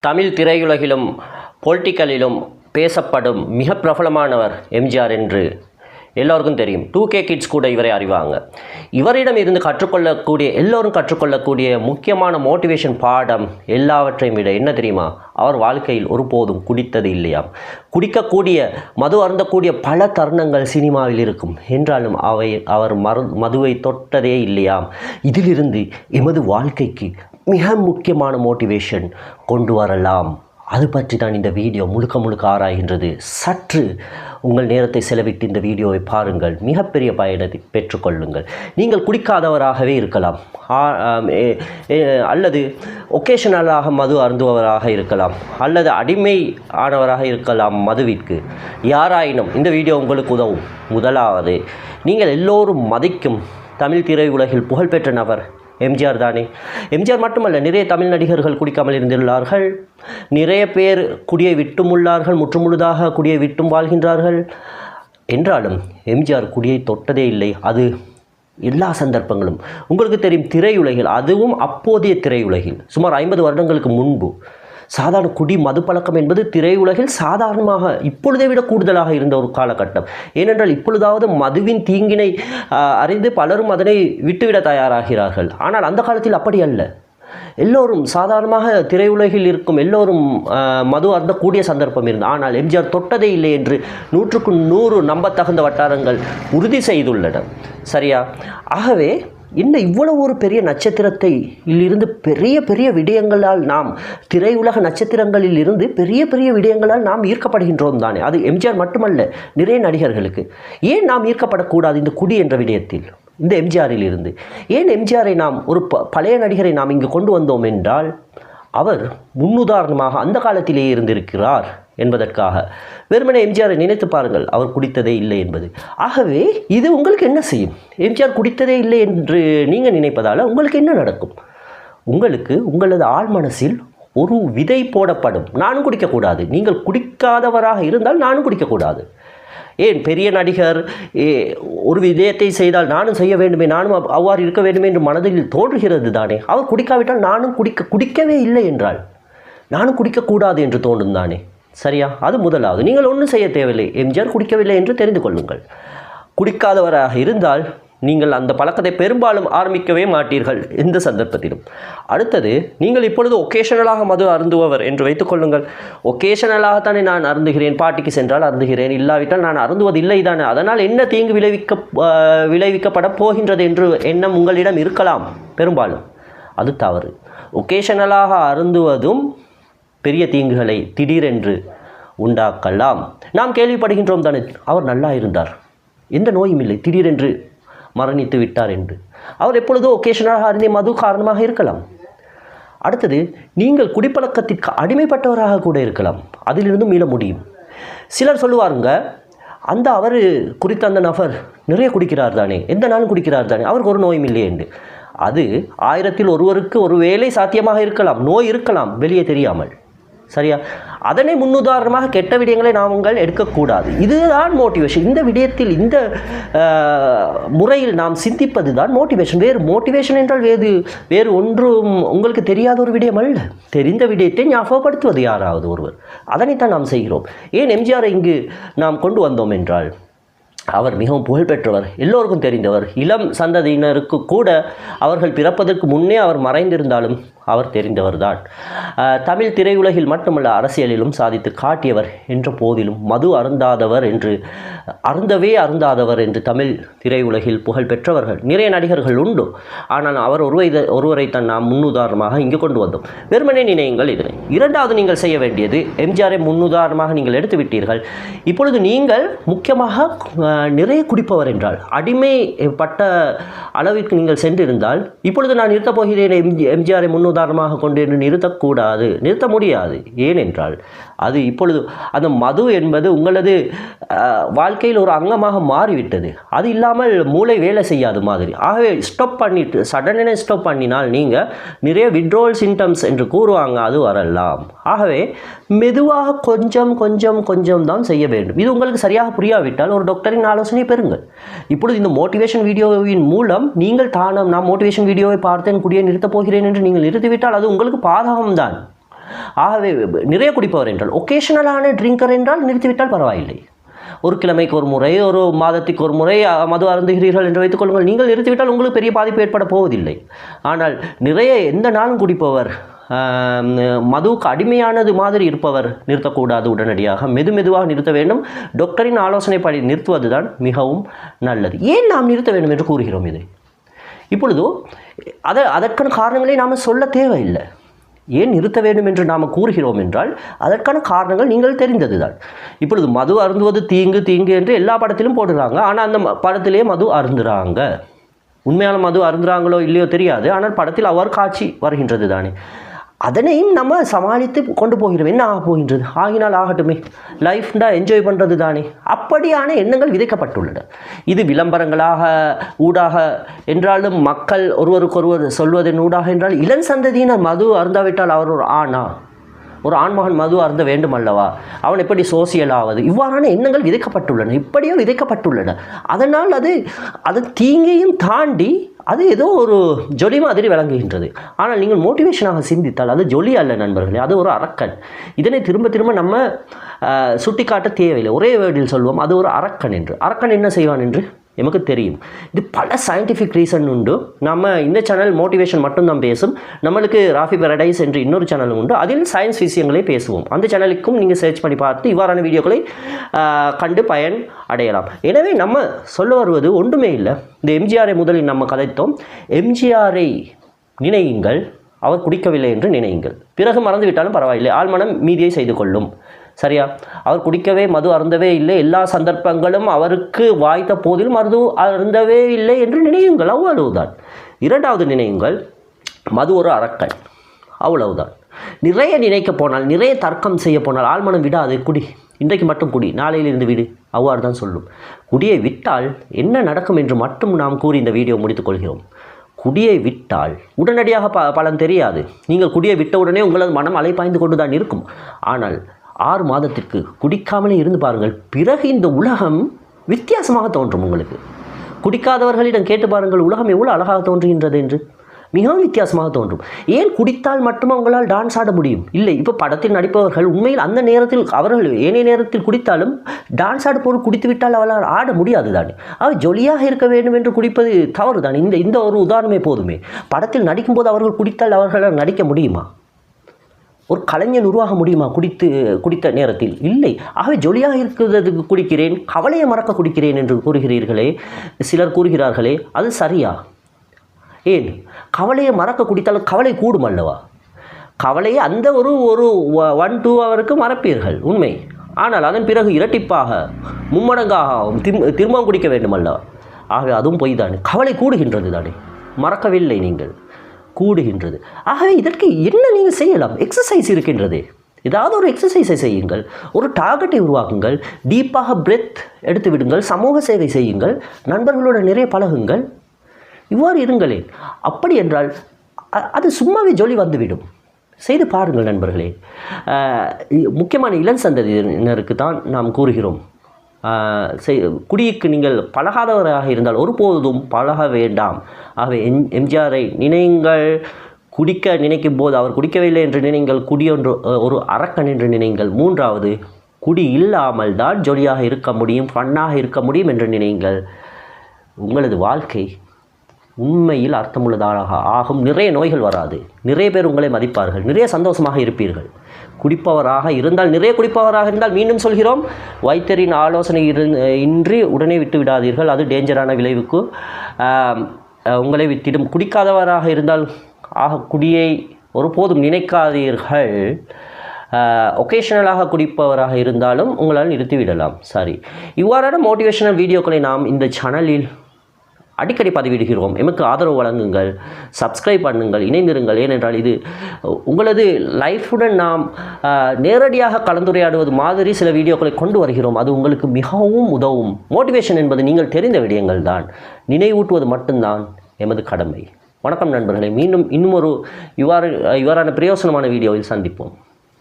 தமிழ் திரையுலகிலும் பொலிட்டிக்கலிலும் பேசப்படும் மிக பிரபலமானவர் எம்ஜிஆர் என்று எல்லோருக்கும் தெரியும். டூ கே கிட்ஸ் கூட இவரை அறிவாங்க. இவரிடம் இருந்து கற்றுக்கொள்ளக்கூடிய எல்லோரும் கற்றுக்கொள்ளக்கூடிய முக்கியமான மோட்டிவேஷன் பாடம் எல்லாவற்றையும் விட என்ன தெரியுமா? அவர் வாழ்க்கையில் ஒருபோதும் குடித்தது இல்லையாம் குடிக்கக்கூடிய மது அருந்தக்கூடிய பல தருணங்கள் சினிமாவில் இருக்கும். என்றாலும் அவை அவர் மரு மதுவை தொட்டதே இல்லையாம் இதிலிருந்து எமது வாழ்க்கைக்கு மிக முக்கியமான மோட்டிவேஷன் கொண்டு வரலாம். அது பற்றி தான் இந்த வீடியோ முழுக்க முழுக்க ஆராய்கின்றது. சற்று உங்கள் நேரத்தை செலவிட்டு இந்த வீடியோவை பாருங்கள். மிகப்பெரிய பயனை பெற்றுக்கொள்ளுங்கள். நீங்கள் குடிக்காதவராகவே இருக்கலாம். அல்லது ஒகேஷனலாக மது அருந்துபவராக இருக்கலாம். அல்லது அடிமை ஆனவராக இருக்கலாம் மதுவிற்கு. யாராயினும் இந்த வீடியோ உங்களுக்கு உதவும். முதலாவது நீங்கள் எல்லோரும் மதிக்கும் தமிழ் திரையுலகில் புகழ்பெற்ற நபர் எம்ஜிஆர் தானே. எம்ஜிஆர் மட்டுமல்ல நிறைய தமிழ் நடிகர்கள் குடிக்காமல் இருந்துள்ளார்கள் நிறைய பேர் குடியை விட்டும் உள்ளார்கள் முற்றுமுழுதாக குடியை விட்டும் வாழ்கின்றார்கள். என்றாலும் எம்ஜிஆர் குடியை தொட்டதே இல்லை. அது எல்லா சந்தர்ப்பங்களும். உங்களுக்கு தெரியும் திரையுலகில் அதுவும் அப்போதைய திரையுலகில் சுமார் ஐம்பது வருடங்களுக்கு முன்பு சாதாரண குடி மது பழக்கம் என்பது திரையுலகில் சாதாரணமாக இப்பொழுதை விட கூடுதலாக இருந்த ஒரு காலகட்டம். ஏனென்றால் இப்பொழுதாவது மதுவின் தீங்கினை அறிந்து பலரும் அதனை விட்டுவிட தயாராகிறார்கள். ஆனால் அந்த காலத்தில் அப்படி அல்ல. எல்லோரும் சாதாரணமாக திரையுலகில் இருக்கும் எல்லோரும் மது அருந்த கூடிய சந்தர்ப்பம் இருந்தது. ஆனால் எம்ஜிஆர் தொட்டதே இல்லை என்று நூற்றுக்கு நூறு நம்பத்தகுந்த வட்டாரங்கள் உறுதி செய்துள்ளன. சரியா? ஆகவே என்ன இவ்வளவு ஒரு பெரிய நட்சத்திரத்தை இருந்து பெரிய பெரிய விடயங்களால் நாம் திரையுலக நட்சத்திரங்களில் இருந்து பெரிய பெரிய விடயங்களால் நாம் ஈர்க்கப்படுகின்றோம் தானே? அது எம்ஜிஆர் மட்டுமல்ல நிறைய நடிகர்களுக்கு. ஏன் நாம் ஈர்க்கப்படக்கூடாது இந்த குடி என்ற விடயத்தில்? இந்த எம்ஜிஆரில் இருந்து ஏன் எம்ஜிஆரை நாம் ஒரு ப பழைய நடிகரை நாம் இங்கு கொண்டு வந்தோம் என்றால் அவர் முன்னுதாரணமாக அந்த காலத்திலேயே இருந்திருக்கிறார். என்பதற்காக. வெறுமனே எம்ஜிஆரை நினைத்து பாருங்கள் அவர் குடித்ததே இல்லை என்பது. ஆகவே இது உங்களுக்கு என்ன செய்யும்? எம்ஜிஆர் குடித்ததே இல்லை என்று நீங்கள் நினைப்பதால் உங்களுக்கு என்ன நடக்கும்? உங்களுக்கு உங்களது ஆழ் மனசில் ஒரு விதை போடப்படும். நானும் குடிக்கக்கூடாது. நீங்கள் குடிக்காதவராக இருந்தால் நானும் குடிக்கக்கூடாது. ஏன் பெரிய நடிகர் ஏ, ஒரு விதயத்தை செய்தால் நானும் செய்ய வேண்டுமே நானும் அவ்வாறு இருக்க வேண்டுமே என்று மனதில் தோன்றுகிறது தானே. அவர் குடிக்காவிட்டால் நானும் குடிக்க குடிக்கவே இல்லை என்றால் நானும் குடிக்கக்கூடாது என்று தோன்றும் தானே. சரியா? அது முதலாவது. நீங்கள் ஒன்றும் செய்ய தேவையில்லை. எம்ஜிஆர் குடிக்கவில்லை என்று தெரிந்து கொள்ளுங்கள். குடிக்காதவராக இருந்தால் நீங்கள் அந்த பழக்கத்தை பெரும்பாலும் ஆரம்பிக்கவே மாட்டீர்கள் எந்த சந்தர்ப்பத்திலும். அடுத்தது நீங்கள் இப்பொழுது ஒகேஷனலாக மது அருந்துபவர் என்று வைத்துக்கொள்ளுங்கள் ஒகேஷனலாகத்தானே நான் அருந்துகிறேன். பாட்டிக்கு சென்றால் அருந்துகிறேன். இல்லாவிட்டால் நான் அருந்துவதில்லை தானே. அதனால் என்ன தீங்கு விளைவிக்க விளைவிக்கப்பட போகின்றது என்று எண்ணம் உங்களிடம் இருக்கலாம். பெரும்பாலும். அது தவறு. ஒகேஷனலாக அருந்துவதும் பெரிய தீங்குகளை திடீரென்று உண்டாக்கலாம். நாம் கேள்விப்படுகின்றோம் தானே அவர் நல்லா இருந்தார். எந்த நோயும் இல்லை திடீரென்று மரணித்து விட்டார் என்று. அவர் எப்பொழுதோ ஒகேஷனாக அறிந்தே மது காரணமாக இருக்கலாம். அடுத்தது நீங்கள் குடிப்பழக்கத்திற்கு அடிமைப்பட்டவராக கூட இருக்கலாம். அதிலிருந்து மீள முடியும். சிலர் சொல்லுவாருங்க அந்த அவர் குறித்த அந்த நபர் நிறைய குடிக்கிறார் தானே எந்த நாளும் குடிக்கிறார் தானே அவருக்கு ஒரு நோயும் இல்லை என்று. அது ஆயிரத்தில் ஒருவருக்கு ஒரு வேலை சாத்தியமாக இருக்கலாம் நோய் இருக்கலாம் வெளியே தெரியாமல். சரியா? அதனை முன்னுதாரணமாக கெட்ட விடயங்களை நாங்கள் எடுக்கக்கூடாது. இதுதான் மோட்டிவேஷன் இந்த விடயத்தில் இந்த முறையில் நாம் சிந்திப்பது தான் மோட்டிவேஷன் வேறு மோட்டிவேஷன் என்றால் வேறு வேறு ஒன்றும் உங்களுக்கு தெரியாத ஒரு விடயம் அல்ல. தெரிந்த விடயத்தை ஞாபகப்படுத்துவது யாராவது ஒருவர். அதனைத்தான் நாம் செய்கிறோம். ஏன் எம்ஜிஆரை இங்கு நாம் கொண்டு வந்தோம் என்றால் அவர் மிகவும் புகழ்பெற்றவர் எல்லோருக்கும் தெரிந்தவர். இளம் சந்ததியினருக்கு கூட அவர்கள் பிறப்பதற்கு முன்னே அவர் மறைந்திருந்தாலும் அவர் தெரிந்தவர் தான் தமிழ் திரையுலகில் மட்டுமல்ல அரசியலிலும் சாதித்து காட்டியவர் என்ற போதிலும் மது அருந்தாதவர் என்று அருந்தவே அருந்தாதவர் என்று தமிழ் திரையுலகில் புகழ் பெற்றவர்கள் நிறைய நடிகர்கள் உண்டு. ஆனால் அவர் ஒருவரை தான் நாம் முன்னுதாரணமாக இங்கு கொண்டு வந்தோம். வெறுமனே நினையுங்கள் இதனை இரண்டாவது நீங்கள் செய்ய வேண்டியது எம்ஜிஆரை முன்னுதாரணமாக நீங்கள் எடுத்துவிட்டீர்கள். இப்பொழுது நீங்கள் முக்கியமாக நிறைய குடிப்பவர் என்றால் அடிமைப்பட்ட அளவிற்கு நீங்கள் சென்றிருந்தால் இப்பொழுது நான் நிறுத்தப் போகிறேன் எம்ஜி எம்ஜிஆரை முன்னுதாரணமாக கொண்டு என்று நிறுத்தக்கூடாது நிறுத்த முடியாது. ஏனென்றால் அது இப்பொழுது அந்த மது என்பது உங்களது வாழ்க்கையில் ஒரு அங்கமாக மாறிவிட்டது. அது இல்லாமல் மூளை வேலை செய்யாது மாதிரி. ஆகவே ஸ்டாப் பண்ணிட்டு சடனே ஸ்டாப் பண்ணினால் நீங்கள் நிறைய விட்ரோல் சிம்டம்ஸ் என்று கூறுவாங்க அது வரலாம். ஆகவே மெதுவாக கொஞ்சம் கொஞ்சம் கொஞ்சம் தான் செய்ய வேண்டும். இது உங்களுக்கு சரியாக புரியாவிட்டால் ஒரு டாக்டரின் ஆலோசனை பெறுங்கள். இப்பொழுது இந்த மோட்டிவேஷன் வீடியோவின் மூலம் நீங்கள் தானம் நான் மோட்டிவேஷன் வீடியோவை பார்த்தேன் குடியே நிறுத்தப் போகிறேன் என்று நீங்கள் நிறுத்திவிட்டால் அது உங்களுக்கு பாதகம்தான். ஆகவே நிறைய குடிப்பவர் என்றால் ஒகேஷனலான ட்ரிங்கர் என்றால் நிறுத்திவிட்டால் பரவாயில்லை. ஒரு கிழமைக்கு ஒரு முறை ஒரு மாதத்துக்கு ஒரு முறை மது அருந்துகிறீர்கள் என்று வைத்துக் கொள்ளுங்கள். நீங்கள் நிறுத்திவிட்டால் உங்களுக்கு பெரிய பாதிப்பு ஏற்பட போவதில்லை. ஆனால் நிறைய எந்த நாளும் குடிப்பவர் மதுவுக்கு அடிமையானது மாதிரி இருப்பவர் நிறுத்தக்கூடாது உடனடியாக. மெது மெதுவாக நிறுத்த வேண்டும். டாக்டரின் ஆலோசனைப்படி நிறுத்துவது தான் மிகவும் நல்லது. ஏன் நாம் நிறுத்த வேண்டும் என்று கூறுகிறோம் இதை? இப்பொழுது அதை அதற்கான காரணங்களை நாம் சொல்ல தேவையில்லை. ஏன் நிறுத்த வேண்டும் என்று நாம் கூறுகிறோம் என்றால் அதற்கான காரணங்கள் நீங்கள் தெரிந்தது தான் இப்பொழுது மது அருந்துவது தீங்கு தீங்கு என்று எல்லா படத்திலும் போடுறாங்க. ஆனால் அந்த ம- படத்திலேயே மது அருந்துறாங்க. உண்மையான மது அருந்துறாங்களோ இல்லையோ தெரியாது. ஆனால் படத்தில் அவ்வாறு காட்சி வருகின்றது தானே அதனையும் நம்ம சமாளித்து கொண்டு போகிறோம். என்ன ஆக போகின்றது? ஆகினால் ஆகட்டுமே. லைஃப்டா என்ஜாய் பண்ணுறது தானே. அப்படியான எண்ணங்கள் விதைக்கப்பட்டுள்ளன. இது விளம்பரங்களாக ஊடாக என்றாலும் மக்கள் ஒருவருக்கொருவர் சொல்வதன் ஊடாக என்றால் இளம் சந்ததியினர் மது அருந்தாவிட்டால் அவர் ஒரு ஆணா? ஒரு ஆண்மகன் மது அருந்த வேண்டும் அல்லவா? அவன் எப்படி சோசியல் ஆவது? இவ்வாறான எண்ணங்கள் விதைக்கப்பட்டுள்ளன. இப்படியோ விதைக்கப்பட்டுள்ளன. அதனால் அது அது தீங்கையும் தாண்டி அது ஏதோ ஒரு ஜொலி மாதிரி விளங்குகின்றது. ஆனால் நீங்கள் மோட்டிவேஷனாக சிந்தித்தால் அது ஜொலி அல்ல நண்பர்களே. அது ஒரு அரக்கன். இதனை திரும்ப திரும்ப நம்ம சுட்டிக்காட்ட தேவையில்லை. ஒரே வேர்டில் சொல்வோம் அது ஒரு அரக்கன் என்று. அரக்கன் என்ன செய்வான் என்று? எமக்கு தெரியும். இது பல சயின்டிஃபிக் ரீசன் உண்டு. நம்ம இந்த சேனல் மோட்டிவேஷன் மட்டும்தான் பேசும். நம்மளுக்கு ராஃபி பெரடைஸ் என்று இன்னொரு சேனலும் உண்டு. அதில் சயின்ஸ் விஷயங்களை பேசுவோம். அந்த சேனலுக்கும் நீங்கள் சர்ச் பண்ணி பார்த்து இவ்வாறான வீடியோக்களை கண்டு பயன் அடையலாம். எனவே நம்ம சொல்ல வருவது ஒன்றுமே இல்லை. இந்த எம்ஜிஆரை முதலில் நம்ம கதைத்தோம். எம்ஜிஆரை நினையுங்கள். அவர் குடிக்கவில்லை என்று நினையுங்கள். பிறகு மறந்துவிட்டாலும் பரவாயில்லை. ஆழ்மனம் மீதியை செய்து கொள்ளும். சரியா? அவர் குடிக்கவே மது அருந்தவே இல்லை. எல்லா சந்தர்ப்பங்களும் அவருக்கு வாய்த்த போதிலும் மருது அருந்தவே இல்லை என்று நினையுங்கள். அவ்வளவுதான். இரண்டாவது நினையுங்கள். மது ஒரு அரக்கன். அவ்வளவுதான். நிறைய நினைக்க போனால் நிறைய தர்க்கம் செய்ய போனால் ஆழ்மனம் விடாது. குடி. இன்றைக்கு மட்டும் குடி. நாளையிலிருந்து வீடு. அவ்வாறு தான் சொல்லும். குடியை விட்டால் என்ன நடக்கும் என்று மட்டும் நாம் கூறி இந்த வீடியோ முடித்துக்கொள்கிறோம் குடியை விட்டால் உடனடியாக ப பலன் தெரியாது. நீங்கள் குடியை விட்ட உடனே உங்களது மனம் அலைப்பாய்ந்து கொண்டு தான் இருக்கும். ஆனால் ஆறு மாதத்திற்கு குடிக்காமலே இருந்து பாருங்கள். பிறகு இந்த உலகம் வித்தியாசமாக தோன்றும் உங்களுக்கு. குடிக்காதவர்களிடம் கேட்டு பாருங்கள் உலகம் எவ்வளோ அழகாக தோன்றுகின்றது என்று. மிகவும் வித்தியாசமாக தோன்றும். ஏன் குடித்தால் மட்டும் அவங்களால் டான்ஸ் ஆட முடியும்? இல்லை இப்போ படத்தில் நடிப்பவர்கள் உண்மையில் அந்த நேரத்தில் அவர்கள் ஏனைய நேரத்தில் குடித்தாலும் டான்ஸ் ஆட குடித்துவிட்டால் குடித்து அவளால் ஆட முடியாது தானே. அவர் ஜொலியாக இருக்க வேண்டும் என்று குடிப்பது தவறு தான். இந்த இந்த ஒரு உதாரணமே போதுமே. படத்தில் நடிக்கும்போது அவர்கள் குடித்தால் அவர்களால் நடிக்க முடியுமா? ஒரு கலைஞன் உருவாக முடியுமா? குடித்து குடித்த நேரத்தில். இல்லை. ஆகவே ஜொலியாக இருக்கிறதுக்கு குடிக்கிறேன் கவலையை மறக்க குடிக்கிறேன் என்று கூறுகிறீர்களே சிலர் கூறுகிறார்களே அது சரியா? ஏன்? கவலையை மறக்க குடித்தால் கவலை கூடும் அல்லவா? கவலையை அந்த ஒரு ஒரு ஒன் டூ ஹவருக்கு மறப்பீர்கள் உண்மை. ஆனால் அதன் பிறகு இரட்டிப்பாக மும்மடங்காக ஆகும். திரும் திரும்பவும் குடிக்க வேண்டும் அல்லவா? ஆகவே அதுவும் பொய் தானே கவலை கூடுகின்றது தானே. மறக்கவில்லை நீங்கள். கூடுகின்றது. ஆகவே இதற்கு என்ன நீங்கள் செய்யலாம்? எக்ஸசைஸ் இருக்கின்றதே. ஏதாவது ஒரு எக்ஸசைஸை செய்யுங்கள். ஒரு டார்கெட்டை உருவாக்குங்கள். டீப்பாக பிரெத் எடுத்து விடுங்கள். சமூக சேவை செய்யுங்கள். நண்பர்களோட நிறைய பழகுங்கள். இவ்வாறு இருங்களேன். அப்படி என்றால் அது சும்மாவே ஜொலி வந்துவிடும். செய்து பாருங்கள் நண்பர்களே. முக்கியமான இளம் சந்ததியினருக்கு தான் நாம் கூறுகிறோம். குடிக்கு நீங்கள் பழகாதவராக இருந்தால் ஒருபோதும் பழக வேண்டாம். ஆகவே எம் எம்ஜிஆரை நினைங்கள். குடிக்க நினைக்கும் போது அவர் குடிக்கவில்லை என்று நினைங்கள். குடியொன்று ஒரு அரக்கன் என்று நினைங்கள். மூன்றாவது குடி இல்லாமல் தான் ஜொலியாக இருக்க முடியும் ஃபன்னாக இருக்க முடியும் என்று நினைங்கள். உங்களது வாழ்க்கை உண்மையில் அர்த்தமுள்ளதாக ஆகும். நிறைய நோய்கள் வராது. நிறைய பேர் உங்களை மதிப்பார்கள். நிறைய சந்தோஷமாக இருப்பீர்கள். குடிப்பவராக இருந்தால் நிறைய குடிப்பவராக இருந்தால் மீண்டும் சொல்கிறோம். வைத்தியரின் ஆலோசனை இரு இன்றி உடனே விட்டு விடாதீர்கள். அது டேஞ்சரான விளைவுக்கு. உங்களை வித்திடும் குடிக்காதவராக இருந்தால் ஆக குடியை ஒருபோதும் நினைக்காதீர்கள். ஒகேஷனலாக குடிப்பவராக இருந்தாலும் உங்களால் நிறுத்திவிடலாம். சாரி. இவ்வாறான மோட்டிவேஷனல் வீடியோக்களை நாம் இந்த சேனலில் அடிக்கடி பதிவிடுகிறோம். எமக்கு ஆதரவு வழங்குங்கள். சப்ஸ்கிரைப் பண்ணுங்கள். இணைந்திருங்கள். ஏனென்றால் இது உங்களது லைஃபுடன் நாம் நேரடியாக கலந்துரையாடுவது மாதிரி சில வீடியோக்களை கொண்டு வருகிறோம். அது உங்களுக்கு மிகவும் உதவும். மோட்டிவேஷன் என்பது நீங்கள் தெரிந்த விடயங்கள் தான். நினைவூட்டுவது மட்டும்தான் எமது கடமை. வணக்கம் நண்பர்களே. மீண்டும் இன்னும் ஒரு இவ்வாறு இவ்வாறான பிரயோசனமான வீடியோவில் சந்திப்போம்.